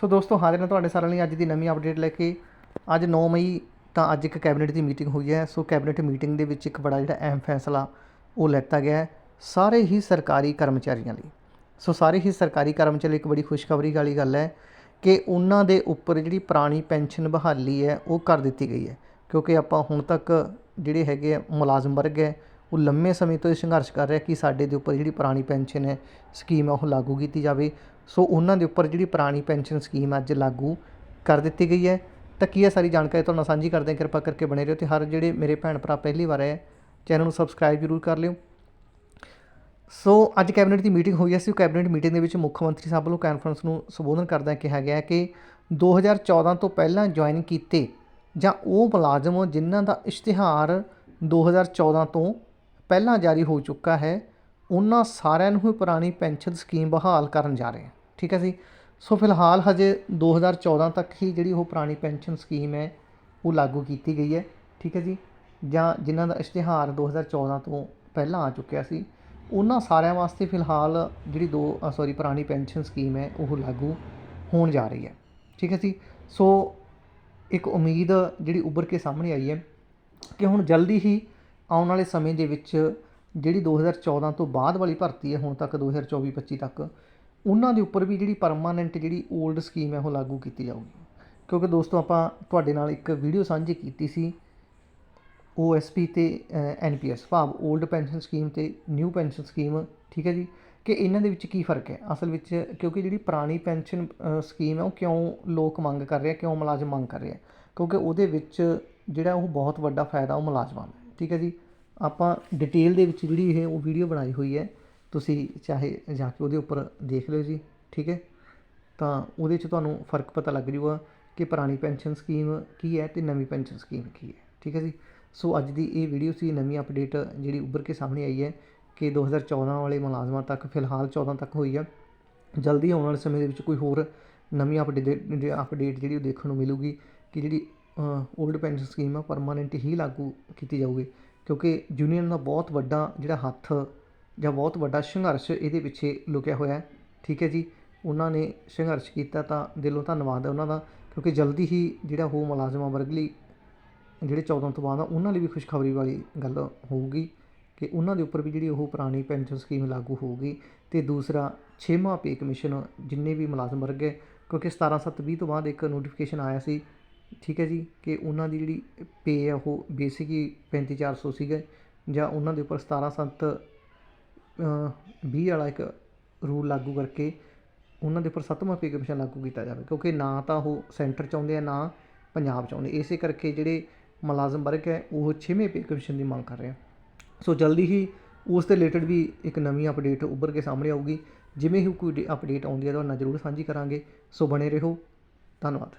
ਸੋ ਦੋਸਤੋ ਹਾਜ਼ਰ ਹਾਂ ਤੁਹਾਡੇ ਸਾਰਿਆਂ ਲਈ ਅੱਜ ਦੀ ਨਵੀਂ ਅਪਡੇਟ ਲੈ ਕੇ ਅੱਜ 9 ਮਈ ਤਾਂ ਅੱਜ ਇੱਕ ਕੈਬਨਿਟ ਦੀ ਮੀਟਿੰਗ ਹੋਈ ਹੈ। ਸੋ ਕੈਬਨਿਟ ਮੀਟਿੰਗ ਦੇ ਵਿੱਚ ਇੱਕ ਬੜਾ ਜਿਹੜਾ ਅਹਿਮ ਫੈਸਲਾ ਉਹ ਲੈਤਾ ਗਿਆ ਹੈ ਸਾਰੇ ਹੀ ਸਰਕਾਰੀ ਕਰਮਚਾਰੀਆਂ ਲਈ। ਸੋ ਸਾਰੇ ਹੀ ਸਰਕਾਰੀ ਕਰਮਚਾਰੀ ਲਈ ਇੱਕ ਬੜੀ ਖੁਸ਼ਖਬਰੀ ਵਾਲੀ ਗੱਲ ਹੈ ਕਿ ਉਹਨਾਂ ਦੇ ਉੱਪਰ ਜਿਹੜੀ ਪੁਰਾਣੀ ਪੈਨਸ਼ਨ ਬਹਾਲੀ ਹੈ ਉਹ ਕਰ ਦਿੱਤੀ ਗਈ ਹੈ। ਕਿਉਂਕਿ ਆਪਾਂ ਹੁਣ ਤੱਕ ਜਿਹੜੇ ਹੈਗੇ ਆ ਮੁਲਾਜ਼ਮ ਵਰਗ ਹੈ, ਉਹ ਲੰਮੇ ਸਮੇਂ ਤੋਂ ਇਹ ਸੰਘਰਸ਼ ਕਰ ਰਿਹਾ ਕਿ ਸਾਡੇ ਦੇ ਉੱਪਰ ਜਿਹੜੀ ਪੁਰਾਣੀ ਪੈਨਸ਼ਨ ਹੈ, ਸਕੀਮ ਹੈ, ਉਹ ਲਾਗੂ ਕੀਤੀ ਜਾਵੇ। ਸੋ ਉਹਨਾਂ ਦੇ ਉੱਪਰ ਜਿਹੜੀ ਪੁਰਾਣੀ ਪੈਨਸ਼ਨ ਸਕੀਮ ਅੱਜ ਲਾਗੂ ਕਰ ਦਿੱਤੀ ਗਈ ਹੈ। ਤਾਂ ਕੀ ਹੈ ਸਾਰੀ ਜਾਣਕਾਰੀ ਤੁਹਾਡੇ ਨਾਲ ਸਾਂਝੀ ਕਰਦੇ ਹਾਂ। ਕਿਰਪਾ ਕਰਕੇ ਬਣੇ ਰਹੋ ਤੇ ਹਰ ਜਿਹੜੇ ਮੇਰੇ ਭੈਣ ਭਰਾ ਪਹਿਲੀ ਵਾਰ ਆਏ ਚੈਨਲ ਨੂੰ ਸਬਸਕ੍ਰਾਈਬ ਜ਼ਰੂਰ ਕਰ ਲਿਓ। ਸੋ ਅੱਜ ਕੈਬਨਿਟ ਦੀ ਮੀਟਿੰਗ ਹੋਈ ਹੈ। ਉਹ ਕੈਬਨਿਟ ਮੀਟਿੰਗ ਦੇ ਵਿੱਚ ਮੁੱਖ ਮੰਤਰੀ ਸਾਹਿਬ ਵੱਲੋਂ ਕਾਨਫਰੰਸ ਨੂੰ ਸੰਬੋਧਨ ਕਰਦਿਆਂ ਕਿਹਾ ਗਿਆ ਕਿ 2014 ਤੋਂ ਪਹਿਲਾਂ ਜੁਆਇਨ ਕੀਤੇ ਜਾਂ ਉਹ ਮੁਲਾਜ਼ਮ ਜਿਨ੍ਹਾਂ ਦਾ ਇਸ਼ਤਿਹਾਰ 2014 ਤੋਂ ਪਹਿਲਾਂ ਜਾਰੀ ਹੋ ਚੁੱਕਾ ਹੈ ਉਹਨਾਂ ਸਾਰਿਆਂ ਨੂੰ ਹੀ ਪੁਰਾਣੀ ਪੈਨਸ਼ਨ ਸਕੀਮ ਬਹਾਲ ਕਰਨ ਜਾ ਰਹੇ ਹਾਂ। ਠੀਕ ਹੈ ਜੀ? ਸੋ ਫਿਲਹਾਲ ਹਜੇ 2014 ਤੱਕ ਹੀ ਜਿਹੜੀ ਉਹ ਪੁਰਾਣੀ ਪੈਨਸ਼ਨ ਸਕੀਮ ਹੈ, ਉਹ ਲਾਗੂ ਕੀਤੀ ਗਈ ਹੈ। ਠੀਕ ਹੈ ਜੀ? ਜਾਂ ਜਿਨ੍ਹਾਂ ਦਾ ਇਸ਼ਤਿਹਾਰ 2014 ਤੋਂ ਪਹਿਲਾਂ ਆ ਚੁੱਕਿਆ ਸੀ, ਉਹਨਾਂ ਸਾਰਿਆਂ ਵਾਸਤੇ ਫਿਲਹਾਲ ਜਿਹੜੀ ਦੋ ਸੌਰੀ ਪੁਰਾਣੀ ਪੈਨਸ਼ਨ ਸਕੀਮ ਹੈ, ਉਹ ਲਾਗੂ ਹੋਣ ਜਾ ਰਹੀ ਹੈ। ਠੀਕ ਹੈ ਜੀ? ਸੋ ਇੱਕ ਉਮੀਦ ਜਿਹੜੀ ਉੱਭਰ ਕੇ ਸਾਹਮਣੇ ਆਈ ਹੈ ਕਿ ਹੁਣ ਜਲਦੀ ਹੀ ਆਉਣ ਵਾਲੇ ਸਮੇਂ ਦੇ ਵਿੱਚ ਜਿਹੜੀ 2014 ਤੋਂ ਬਾਅਦ ਵਾਲੀ ਭਰਤੀ ਹੈ, ਹੁਣ ਤੱਕ 2024-25 ਤੱਕ, ਉਹਨਾਂ ਦੇ ਉੱਪਰ ਵੀ ਜਿਹੜੀ ਪਰਮਾਨੈਂਟ ਜਿਹੜੀ 올ਡ ਸਕੀਮ ਹੈ, ਉਹ ਲਾਗੂ ਕੀਤੀ ਜਾਊਗੀ। ਕਿਉਂਕਿ ਦੋਸਤੋ, ਆਪਾਂ ਤੁਹਾਡੇ ਨਾਲ ਇੱਕ ਵੀਡੀਓ ਸਾਂਝੀ ਕੀਤੀ ਸੀ OSP ਤੇ NPS ਭਾਵ 올ਡ ਪੈਨਸ਼ਨ ਸਕੀਮ ਤੇ ਨਿਊ ਪੈਨਸ਼ਨ ਸਕੀਮ ਠੀਕ ਹੈ ਜੀ? ਕਿ ਇਹਨਾਂ ਦੇ ਵਿੱਚ ਕੀ ਫ਼ਰਕ ਹੈ? ਅਸਲ ਵਿੱਚ ਕਿਉਂਕਿ ਜਿਹੜੀ ਪੁਰਾਣੀ ਪੈਨਸ਼ਨ ਸਕੀਮ ਹੈ, ਉਹ ਕਿਉਂ ਲੋਕ ਮੰਗ ਕਰ ਰਹੇ ਆ ਕਿਉਂ ਮੁਲਾਜ਼ਮ ਮੰਗ ਕਰ ਰਹੇ? ਆ ਕਿਉਂਕਿ ਉਹਦੇ ਵਿੱਚ ਜਿਹੜਾ ਉਹ ਬਹੁਤ ਵੱਡਾ ਫਾਇਦਾ, ਉਹ ਮੁਲਾਜ਼ਮਾਂ ਦਾ ਠੀਕ ਹੈ ਜੀ? ਆਪਾਂ ਡਿਟੇਲ ਦੇ ਵਿੱਚ ਜਿਹੜੀ ਇਹ ਉਹ ਵੀਡੀਓ ਬਣਾਈ ਹੋਈ ਹੈ, ਤੁਸੀਂ ਚਾਹੇ ਜਾ ਕੇ ਉਹਦੇ ਉੱਪਰ ਦੇਖ ਲਿਓ ਜੀ, ਠੀਕ ਹੈ? ਤਾਂ ਉਹਦੇ 'ਚ ਤੁਹਾਨੂੰ ਫ਼ਰਕ ਪਤਾ ਲੱਗ ਜੂਗਾ ਕਿ ਪੁਰਾਣੀ ਪੈਨਸ਼ਨ ਸਕੀਮ ਕੀ ਹੈ ਤੇ ਨਵੀਂ ਪੈਨਸ਼ਨ ਸਕੀਮ ਕੀ ਹੈ, ਠੀਕ ਹੈ ਜੀ? ਸੋ ਅੱਜ ਦੀ ਇਹ ਵੀਡੀਓ ਸੀ, ਨਵੀਂ ਅਪਡੇਟ ਜਿਹੜੀ ਉੱਭਰ ਕੇ ਸਾਹਮਣੇ ਆਈ ਹੈ ਕਿ 2014 ਵਾਲੇ ਮੁਲਾਜ਼ਮਾਂ ਤੱਕ, ਫਿਲਹਾਲ 14 ਤੱਕ ਹੋਈ ਹੈ ਜਲਦੀ ਆਉਣ ਵਾਲੇ ਸਮੇਂ ਦੇ ਵਿੱਚ ਕੋਈ ਹੋਰ ਨਵੀਂ ਅਪਡੇਟ ਅਪਡੇਟ ਜਿਹੜੀ ਉਹ ਦੇਖਣ ਨੂੰ ਮਿਲੂਗੀ ਕਿ ਜਿਹੜੀ 올ਡ ਪੈਨਸ਼ਨ ਸਕੀਮ ਆ ਪਰਮਾਨੈਂਟ ਹੀ ਲਾਗੂ ਕੀਤੀ ਜਾਊਗੀ। ਕਿਉਂਕਿ ਯੂਨੀਅਨ ਦਾ ਬਹੁਤ ਵੱਡਾ ਜਿਹੜਾ ਹੱਥ ਜਾਂ ਬਹੁਤ ਵੱਡਾ ਸੰਘਰਸ਼ ਇਹਦੇ ਪਿੱਛੇ ਲੁਕਿਆ ਹੋਇਆ ਹੈ। ਠੀਕ ਹੈ ਜੀ? ਉਹਨਾਂ ਨੇ ਸੰਘਰਸ਼ ਕੀਤਾ ਤਾਂ ਦਿਲੋਂ ਧੰਨਵਾਦ ਹੈ ਉਹਨਾਂ ਦਾ, ਕਿਉਂਕਿ ਜਲਦੀ ਹੀ ਜਿਹੜਾ ਉਹ ਮੁਲਾਜ਼ਮਾਂ ਵਰਗ ਲਈ, ਜਿਹੜੇ 14 ਤੋਂ ਬਾਅਦ ਆ, ਉਹਨਾਂ ਲਈ ਵੀ ਖੁਸ਼ਖਬਰੀ ਵਾਲੀ ਗੱਲ ਹੋਊਗੀ ਕਿ ਉਹਨਾਂ ਦੇ ਉੱਪਰ ਵੀ ਜਿਹੜੀ ਉਹ ਪੁਰਾਣੀ ਪੈਨਸ਼ਨ ਸਕੀਮ ਲਾਗੂ ਹੋਊਗੀ। ਤੇ ਦੂਸਰਾ, ਛੇਵਾਂ ਪੇ ਕਮਿਸ਼ਨ ਜਿੰਨੇ ਵੀ ਮੁਲਾਜ਼ਮ ਵਰਗ ਹੈ, ਕਿਉਂਕਿ 17/7/20 ਤੋਂ ਬਾਅਦ ਇੱਕ ਨੋਟੀਫਿਕੇਸ਼ਨ ਆਇਆ ਸੀ ਠੀਕ ਹੈ ਜੀ, ਕਿ ਉਹਨਾਂ ਦੀ ਜਿਹੜੀ ਪੇ ਆ ਉਹ ਬੇਸਿਕ ਹੀ 35400 ਸੀਗਾ ਜਾਂ ਉਹਨਾਂ ਦੇ ਉੱਪਰ 17/7 20 ਵਾਲਾ ਇੱਕ ਰੂਲ ਲਾਗੂ ਕਰਕੇ ਉਹਨਾਂ ਦੇ ਉੱਪਰ ਸੱਤਵਾਂ ਪੇ ਕਮਿਸ਼ਨ ਲਾਗੂ ਕੀਤਾ ਜਾਵੇ, ਕਿਉਂਕਿ ਨਾ ਤਾਂ ਉਹ ਸੈਂਟਰ 'ਚ ਆਉਂਦੇ ਆ, ਨਾ ਪੰਜਾਬ 'ਚ ਆਉਂਦੇ। ਇਸੇ ਕਰਕੇ ਜਿਹੜੇ ਮੁਲਾਜ਼ਮ ਵਰਗ ਹੈ, ਉਹ ਛੇਵੇਂ ਪੇ ਕਮਿਸ਼ਨ ਦੀ ਮੰਗ ਕਰ ਰਿਹਾ ਸੋ ਜਲਦੀ ਹੀ ਉਸ ਦੇ ਰਿਲੇਟਡ ਵੀ ਇੱਕ ਨਵੀਂ ਅਪਡੇਟ ਉੱਭਰ ਕੇ ਸਾਹਮਣੇ ਆਊਗੀ। ਜਿਵੇਂ ਹੀ ਕੋਈ ਅਪਡੇਟ ਆਉਂਦੀ ਹੈ ਤੁਹਾਡੇ ਨਾਲ ਜ਼ਰੂਰ ਸਾਂਝੀ ਕਰਾਂਗੇ। ਸੋ ਬਣੇ ਰਹੋ। ਧੰਨਵਾਦ।